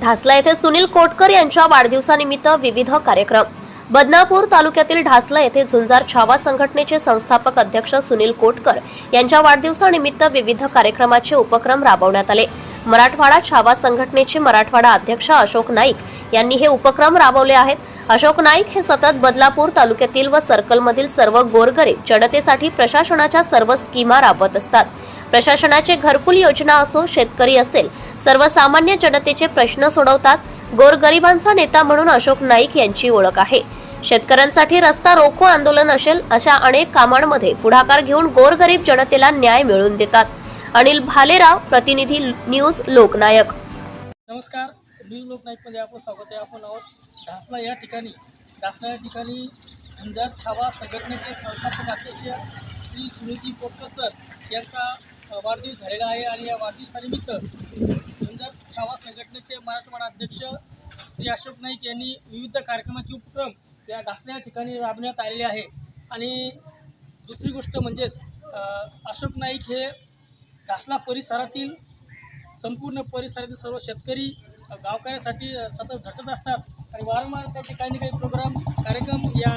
ढासला येथे सुनील कोटकर यांच्या वाढदिवसानिमित्त विविध कार्यक्रम. बदनापूर तालुक्यातील ढासला येथे झुंजार छावा संघटनेचे संस्थापक अध्यक्ष सुनील कोटकर यांच्या वाढदिवसानिमित्त विविध कार्यक्रमाचे उपक्रम राबवण्यात आले. मराठवाडा छावा संघटनेचे मराठवाडा अध्यक्ष अशोक नाईक यांनी हे उपक्रम राबवले आहेत. अशोक नाईक हे सतत बदलापूर तालुक्यातील व सर्कलमधील सर्व गोरगरीब जनतेसाठी प्रशासनाच्या सर्व स्कीमा राबवत असतात. प्रशासनाचे घरकुल योजना असो शेतकरी असेल. सर्वसामान्य जनतेचे प्रश्न सोडवतात. गोरगरिबांचा नेता म्हणून अशोक नाईक यांची ओळख आहे. शेतकऱ्यांसाठी रस्ता रोको आंदोलन असेल अशा अनेक कामांमध्ये पुढाकार घेऊन गोरगरीब जनतेला न्याय मिळवून देतात. अनिल भालेराव प्रतिनिधी न्यूज लोकनायक. नमस्कार. न्यूज लोकनाईकमध्ये आपलं स्वागत आहे. आपण आहोत ढासला या ठिकाणी. ढासला या ठिकाणी झुंजार छावा संघटनेचे संस्थापक अध्यक्ष श्री सुनीलजी पोटकर सर यांचा वाढदिवस झालेला आहे आणि या वाढदिवसानिमित्त समजा छावा संघटनेचे मराठवाडा अध्यक्ष श्री अशोक नाईक यांनी विविध कार्यक्रमाचे उपक्रम या ढासल्या ठिकाणी राबवण्यात आलेले आहे. आणि दुसरी गोष्ट म्हणजेच अशोक नाईक हे ढासला परिसरातील संपूर्ण परिसरातील सर्व शेतकरी गावकऱ्यासाठी गावकऱ्यांसाठी सतत झटत असतात. आणि वारंवार त्याचे काही ना काही प्रोग्राम कार्यक्रम या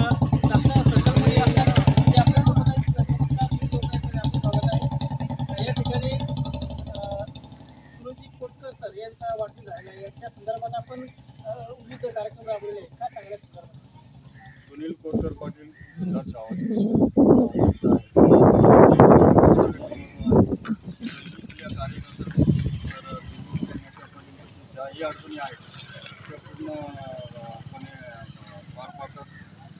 सुनील कोटकर पाटील गुजरात ज्याही अडचणी आहेत. त्या पूर्णपणे पार पाडतात.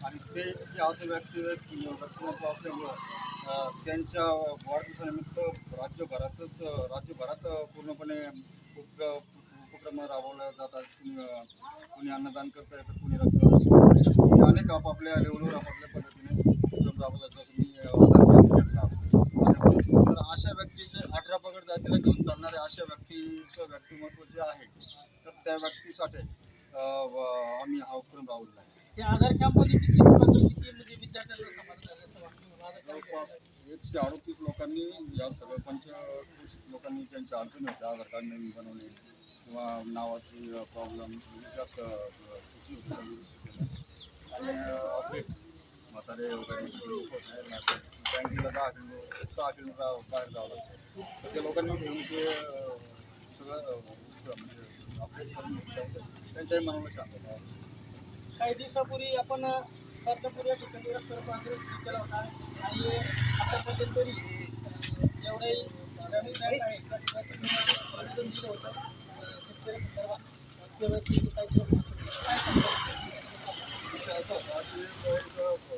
आणि ते जे असे व्यक्ती आहेत की व्यक्तिमत्व असल्यामुळं त्यांच्या वाढदिवसानिमित्त राज्यभरातच राज्यभरात पूर्णपणे उपक्र उपक्रम राबवल्या जातात. कुणी अन्नदान करता येतं कुणी रक्तदान अनेक आपापल्या लेवलवर आपापल्या पद्धतीने उपक्रम राबवतात जसं मी. तर अशा व्यक्तीचे अठरा पगड जातीला घेऊन चालणारे अशा व्यक्तीचं व्यक्तिमत्व जे आहे तर त्या व्यक्तीसाठी आम्ही हा उपक्रम राबवला आहे. आधार म्हणजे असं जवळपास एकशे अडतीस लोकांनी या सगळ्या पंचवीस लोकांनी त्यांच्या अडचणी होत्या आधार कार्ड नवीन बनवणे किंवा नावाची प्रॉब्लेम आणि अपडेट म्हातारे वगैरे म्हणजे बँकेला दहा किलो सहा किलोमीटर बाहेर जावं लागतं. तर त्या लोकांनी घेऊन ते सगळं म्हणजे अपडेट करून त्यांच्याही मनाला सांगतो काही दिवसापूर्वी आपण बदलापूर या ठिकाणी रस्त्यावर काँग्रेस केला होता. आणि आतापर्यंत तरी जेवढे दिलं होतं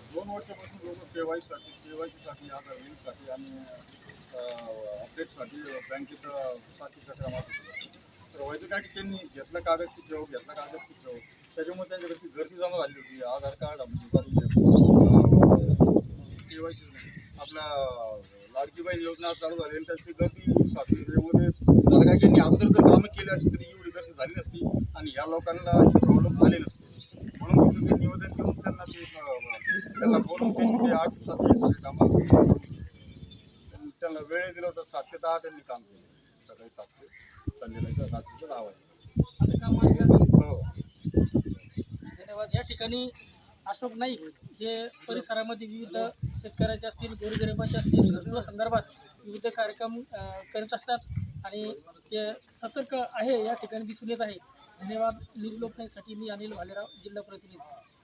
दोन वर्षापासून लोक के वायसाठी के वाय सीसाठी आधार लिंकसाठी आणि अपडेटसाठी बँकेत साथीसाठी क्रमांक तर व्हायचं काय की त्यांनी घेतलं कागद की ठेव घेतला कागद की ठेव त्याच्यामुळे त्यांच्याकडे गर्दी जमा झाली होती. Aadhaar card K Y C आपल्या योजना चालू झाली आणि त्याची गर्दी साधली त्याच्यामध्ये जर काही त्यांनी अगोदर जर कामं केली असती तरी एवढी गर्दी झाली नसती आणि ह्या लोकांना हे प्रॉब्लेम आले नसते म्हणून तिथं निवेदन देऊन त्यांना ते त्यांना बोलून त्यांनी ते आठ दिवसात हे सगळे कामं त्यांनी- वेळ दिला होता सात ते दहा त्यांनी काम केलं. सकाळी सात ते संध्याकाळी रात्रीचं दहा वाजता. हो. धन्यवाद. या ठिकाणी अशोक नाईक हे परिसरामध्ये विविध शेतकऱ्याचे असतील गोरगरिबाचे असतील संदर्भात विविध कार्यक्रम करत असतात. आणि ते सतर्क आहे या ठिकाणी दिसून येत आहे. धन्यवाद. न्यूज लोकनाईसाठी मी अनिल भालेराव जिल्हा प्रतिनिधी.